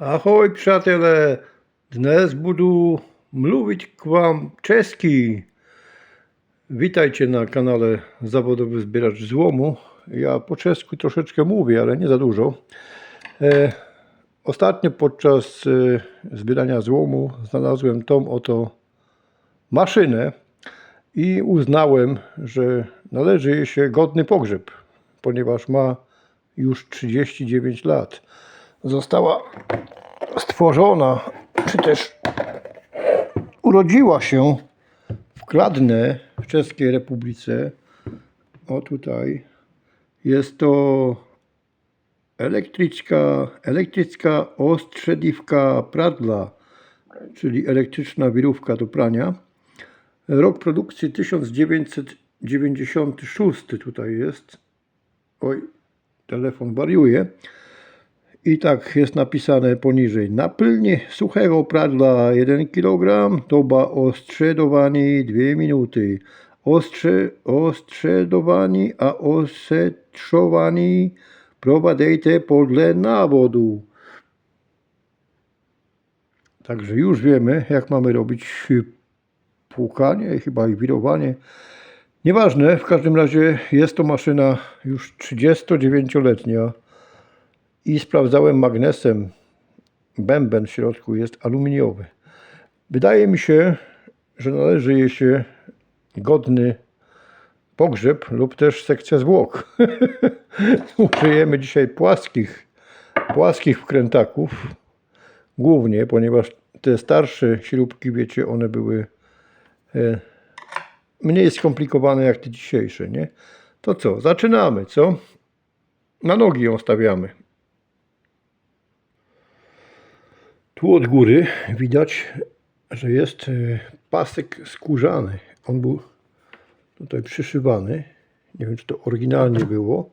Ahoj přátelé, dnes budu mluvit k wam czeski. Witajcie na kanale Zawodowy Zbieracz Złomu. Ja po czesku troszeczkę mówię, ale nie za dużo. E, ostatnio podczas e, zbierania złomu znalazłem tą oto maszynę i uznałem, że należy jej się godny pogrzeb, ponieważ ma już 39 lat. Została stworzona, czy też urodziła się w Kladnie w Czeskiej Republice. O tutaj jest to elektryczka, elektryczna ostrzeliwka pradla, czyli elektryczna wirówka do prania. Rok produkcji 1996 tutaj jest. Oj, telefon wariuje. I tak jest napisane poniżej. Napylnie suchego pradla 1 kg, doba ostrzedowani 2 minuty. Ostrze, ostrzedowani a ostrzowani prowadzejte podle nawodu. Także już wiemy, jak mamy robić płukanie, chyba i wirowanie. Nieważne, w każdym razie jest to maszyna już 39-letnia i sprawdzałem magnesem. Bęben w środku jest aluminiowy. Wydaje mi się, że należy jej się godny pogrzeb lub też sekcja zwłok. Użyjemy dzisiaj płaskich, płaskich wkrętaków. Głównie, ponieważ te starsze śrubki, wiecie, one były e, mniej skomplikowane jak te dzisiejsze, nie? To co, zaczynamy, co? Na nogi ją stawiamy. Tu od góry widać, że jest e, pasek skórzany. On był tutaj przyszywany. Nie wiem, czy to oryginalnie było,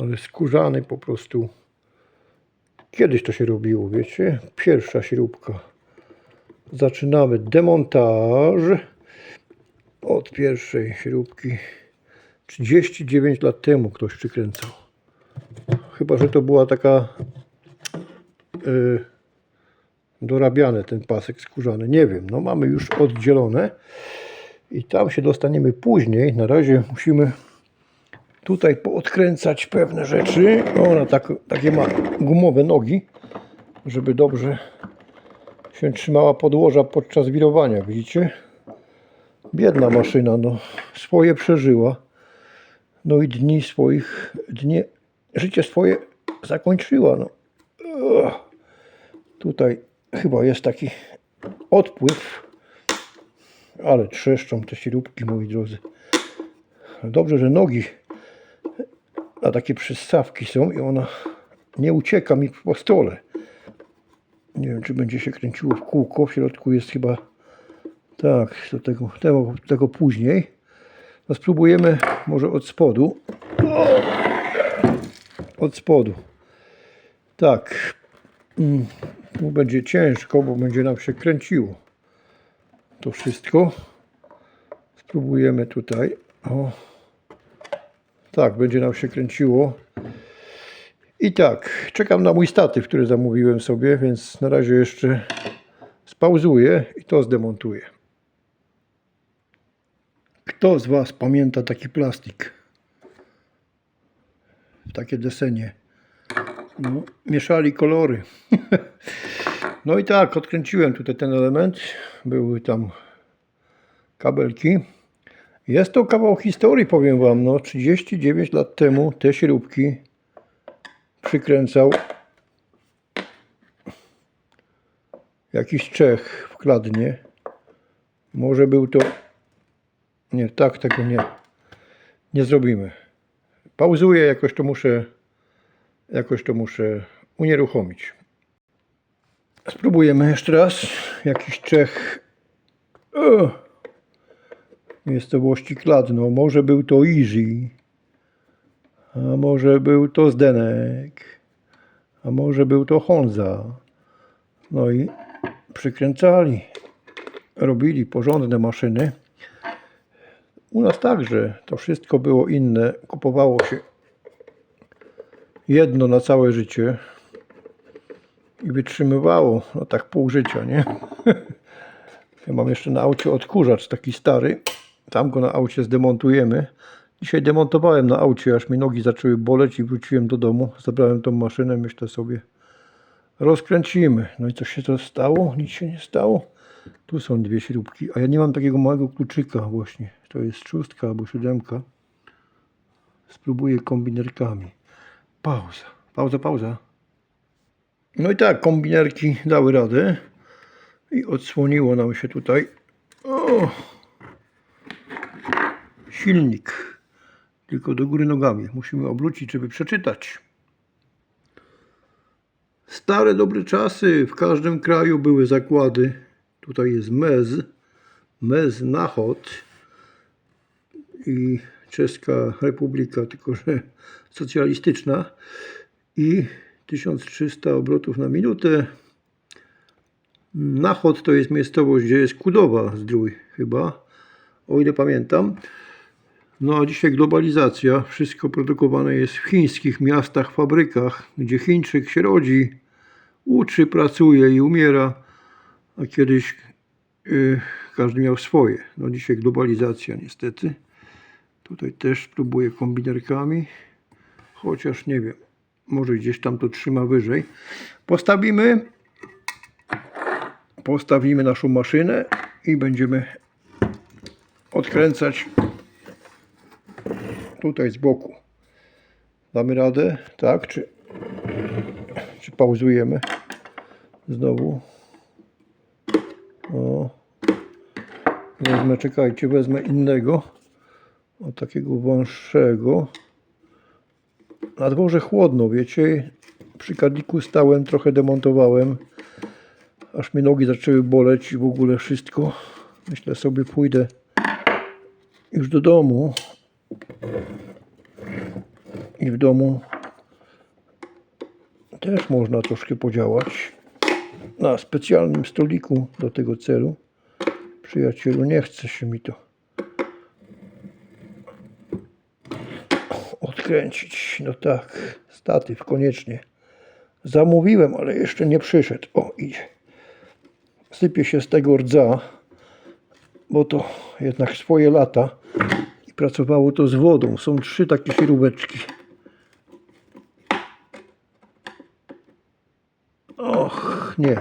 ale skórzany po prostu. Kiedyś to się robiło, wiecie? Pierwsza śrubka. Zaczynamy demontaż od pierwszej śrubki. 39 lat temu ktoś przykręcał. Chyba, że to była taka y, dorabiany ten pasek skórzany. Nie wiem, no mamy już oddzielone i tam się dostaniemy później. Na razie musimy tutaj poodkręcać pewne rzeczy. Ona tak, takie ma gumowe nogi, żeby dobrze się trzymała podłoża podczas wirowania, widzicie? Biedna maszyna, no swoje przeżyła. No i dni swoich, dnie, życie swoje zakończyła, no. Tutaj chyba jest taki odpływ, ale trzeszczą te śrubki, moi drodzy. Dobrze, że nogi na takie przystawki są i ona nie ucieka mi po stole. Nie wiem, czy będzie się kręciło w kółko. W środku jest chyba tak, do tego, tego, tego później. No spróbujemy może od spodu. Od spodu. Tak. Tu będzie ciężko, bo będzie nam się kręciło. To wszystko. Spróbujemy tutaj. O. Tak, będzie nam się kręciło. I tak, czekam na mój statyw, który zamówiłem sobie, więc na razie jeszcze spauzuję i to zdemontuję. Kto z Was pamięta taki plastik? Takie desenie. No, mieszali kolory. no i tak, odkręciłem tutaj ten element. Były tam kabelki. Jest to kawał historii, powiem Wam. No, 39 lat temu te śrubki przykręcał jakiś Czech w Kladnie. Może był to... Nie, tak tego nie, nie zrobimy. Pauzuję, jakoś to muszę, jakoś to muszę unieruchomić. Spróbujemy jeszcze raz. Jakiś Czech o, miejscowości Kladno. Może był to Easy. A może był to Zdenek. A może był to Honza. No i przykręcali. Robili porządne maszyny. U nas także to wszystko było inne. Kupowało się jedno na całe życie. I wytrzymywało, no tak pół życia, nie? Ja mam jeszcze na aucie odkurzacz taki stary. Tam go na aucie zdemontujemy. Dzisiaj demontowałem na aucie, aż mi nogi zaczęły boleć i wróciłem do domu. Zabrałem tą maszynę, myślę sobie, rozkręcimy. No i co się to stało? Nic się nie stało. Tu są dwie śrubki, a ja nie mam takiego małego kluczyka właśnie. To jest szóstka albo siódemka. Spróbuję kombinerkami. Pauza, pauza, pauza. No i tak, kombinerki dały radę. I odsłoniło nam się tutaj. O! Silnik. Tylko do góry nogami. Musimy obrócić, żeby przeczytać. Stare dobre czasy. W każdym kraju były zakłady. Tutaj jest MEZ. MEZ Nachod. I Czeska Republika, tylko że socjalistyczna. I 1300 obrotów na minutę. Nachod to jest miejscowość, gdzie jest Kudowa zdrój chyba, o ile pamiętam. No a dzisiaj globalizacja, wszystko produkowane jest w chińskich miastach, fabrykach, gdzie Chińczyk się rodzi, uczy, pracuje i umiera, a kiedyś y, każdy miał swoje. No dzisiaj globalizacja niestety. Tutaj też spróbuję kombinerkami, chociaż nie wiem, może gdzieś tam to trzyma wyżej. Postawimy postawimy naszą maszynę i będziemy odkręcać tutaj z boku. Damy radę, tak? Czy, czy pauzujemy? Znowu. O. Wezmę, czekajcie, wezmę innego. O takiego wąższego. Na dworze chłodno, wiecie. Przy kadliku stałem, trochę demontowałem aż mi nogi zaczęły boleć i w ogóle wszystko. Myślę sobie pójdę już do domu i w domu też można troszkę podziałać na specjalnym stoliku do tego celu. Przyjacielu, nie chce się mi to odkręcić. No tak, statyw koniecznie. Zamówiłem, ale jeszcze nie przyszedł. O, idzie sypie się z tego rdza, bo to jednak swoje lata i pracowało to z wodą. Są trzy takie śrubeczki. Och, nie.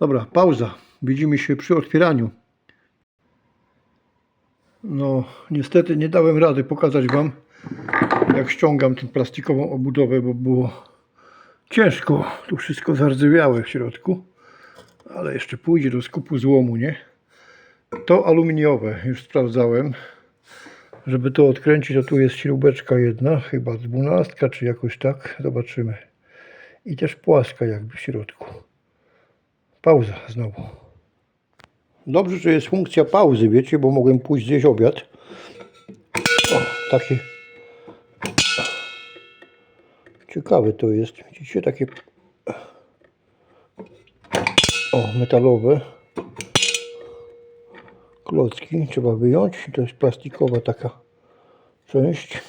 Dobra, pauza. Widzimy się przy otwieraniu. No, niestety nie dałem rady pokazać Wam, jak ściągam tę plastikową obudowę, bo było ciężko. Tu wszystko zardzewiałe w środku ale jeszcze pójdzie do skupu złomu, nie? To aluminiowe, już sprawdzałem. Żeby to odkręcić, to tu jest śrubeczka jedna, chyba dwunastka, czy jakoś tak, zobaczymy. I też płaska jakby w środku. Pauza znowu. Dobrze, że jest funkcja pauzy, wiecie, bo mogłem pójść zjeść obiad. O, takie... Ciekawe to jest, widzicie, takie o, metalowe klocki trzeba wyjąć. To jest plastikowa taka część.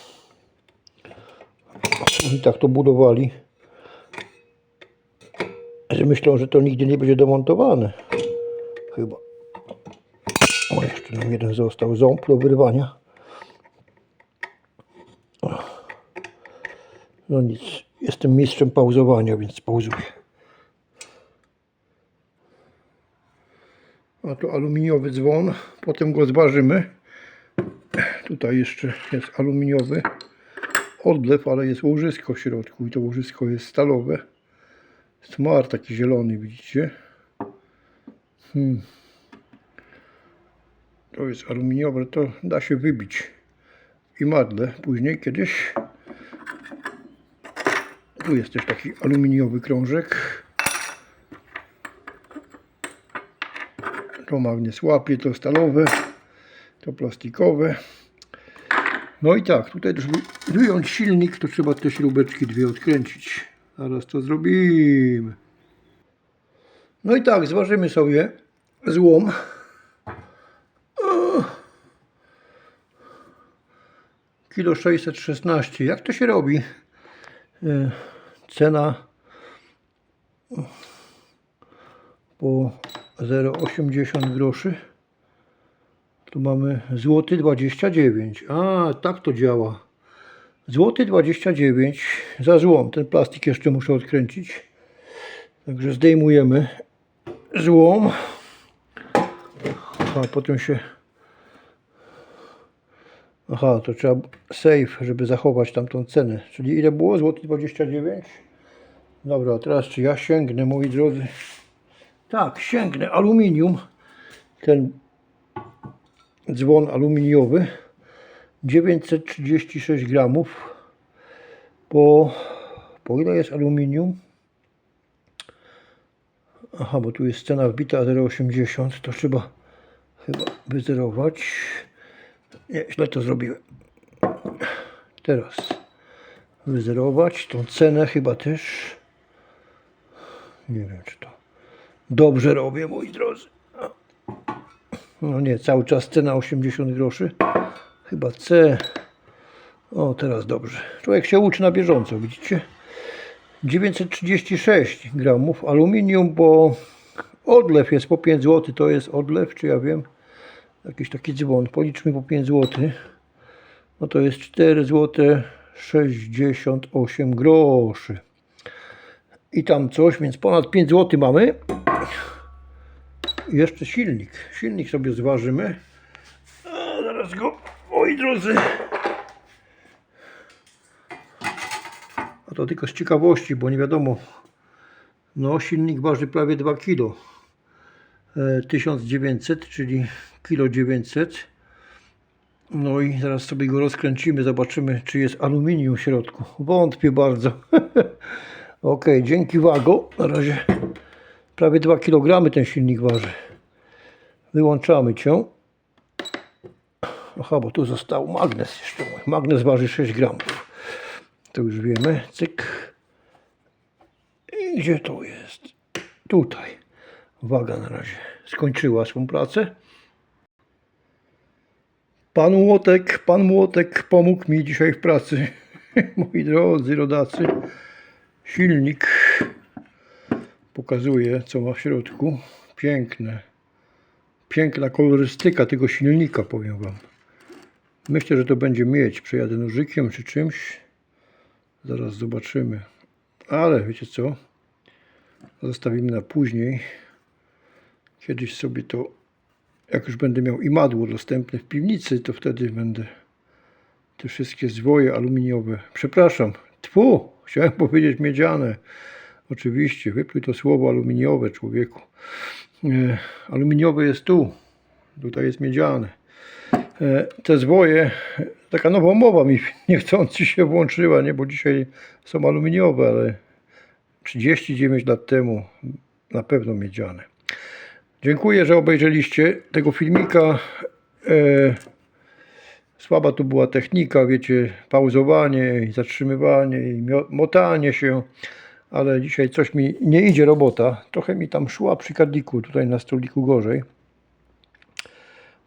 I tak to budowali. Że myślą, że to nigdy nie będzie demontowane. Chyba. O, jeszcze nam jeden został ząb do wyrwania. No nic, jestem mistrzem pauzowania, więc pauzuję. A tu aluminiowy dzwon, potem go zważymy. Tutaj jeszcze jest aluminiowy odlew, ale jest łożysko w środku i to łożysko jest stalowe. Smar taki zielony, widzicie? Hmm. To jest aluminiowe, to da się wybić i madle później kiedyś. Tu jest też taki aluminiowy krążek. To magnes łapie, to stalowe, to plastikowe. No i tak, tutaj żeby wyjąć silnik, to trzeba te śrubeczki dwie odkręcić. Zaraz to zrobimy. No i tak, zważymy sobie złom. Kilo 616. Jak to się robi? E, Cena po 0,80 groszy. Tu mamy złoty 29. A, tak to działa. Złoty 29 za złom. Ten plastik jeszcze muszę odkręcić. Także zdejmujemy złom. A potem się. Aha, to trzeba safe, żeby zachować tamtą cenę. Czyli ile było? Złoty 29? Dobra, teraz czy ja sięgnę, moi drodzy? Tak, sięgnę. Aluminium. Ten dzwon aluminiowy. 936 gramów. Po, po ile jest aluminium? Aha, bo tu jest cena wbita 0,80. To trzeba chyba wyzerować. Nie, źle to zrobiłem. Teraz wyzerować tą cenę chyba też. Nie wiem, czy to dobrze robię, moi drodzy. No nie, cały czas cena 80 groszy. Chyba C. O, teraz dobrze. Człowiek się uczy na bieżąco, widzicie? 936 gramów aluminium, bo odlew jest po 5 zł. To jest odlew, czy ja wiem? Jakiś taki dzwon. Policzmy po 5 zł. No to jest 4 zł 68 groszy. I tam coś, więc ponad 5 zł mamy. I jeszcze silnik. Silnik sobie zważymy. A zaraz go, moi drodzy. A to tylko z ciekawości, bo nie wiadomo. No, silnik waży prawie 2 kg. 1900, czyli kilo 900. No i zaraz sobie go rozkręcimy, zobaczymy, czy jest aluminium w środku. Wątpię bardzo. ok, dzięki wago. Na razie prawie 2 kg ten silnik waży. Wyłączamy cię. Aha, bo tu został magnes jeszcze. Magnes waży 6 gramów. To już wiemy. Cyk. I gdzie to jest? Tutaj. Waga na razie skończyła swą pracę. Pan Młotek, pan Młotek pomógł mi dzisiaj w pracy. Moi drodzy rodacy, silnik pokazuje, co ma w środku. Piękne. Piękna kolorystyka tego silnika, powiem Wam. Myślę, że to będzie mieć. Przejadę nożykiem czy czymś. Zaraz zobaczymy. Ale wiecie co? Zostawimy na później. Kiedyś sobie to, jak już będę miał imadło dostępne w piwnicy, to wtedy będę te wszystkie zwoje aluminiowe. Przepraszam, tfu, chciałem powiedzieć miedziane. Oczywiście, wypluj to słowo aluminiowe, człowieku. E, aluminiowe jest tu, tutaj jest miedziane. E, te zwoje, taka nowa mowa mi niechcący się włączyła, nie, bo dzisiaj są aluminiowe, ale 39 lat temu na pewno miedziane. Dziękuję, że obejrzeliście tego filmika. E, słaba tu była technika, wiecie, pauzowanie i zatrzymywanie i motanie się, ale dzisiaj coś mi nie idzie robota. Trochę mi tam szła przy kadliku, tutaj na stoliku gorzej.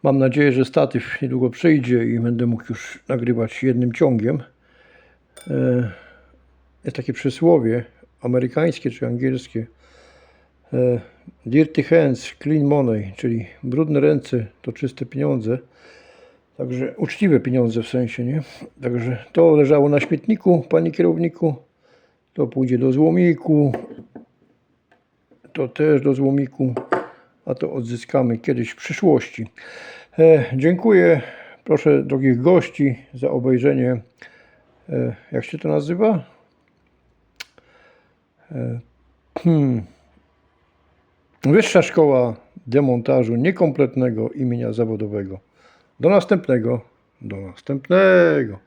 Mam nadzieję, że statyw niedługo przyjdzie i będę mógł już nagrywać jednym ciągiem. E, jest takie przysłowie amerykańskie czy angielskie. E, Dirty hands, clean money, czyli brudne ręce to czyste pieniądze. Także uczciwe pieniądze w sensie, nie? Także to leżało na śmietniku, panie kierowniku. To pójdzie do złomiku. To też do złomiku. A to odzyskamy kiedyś w przyszłości. E, dziękuję. Proszę drogich gości za obejrzenie. E, jak się to nazywa? E, hmm. Wyższa Szkoła Demontażu Niekompletnego imienia zawodowego. Do następnego. Do następnego.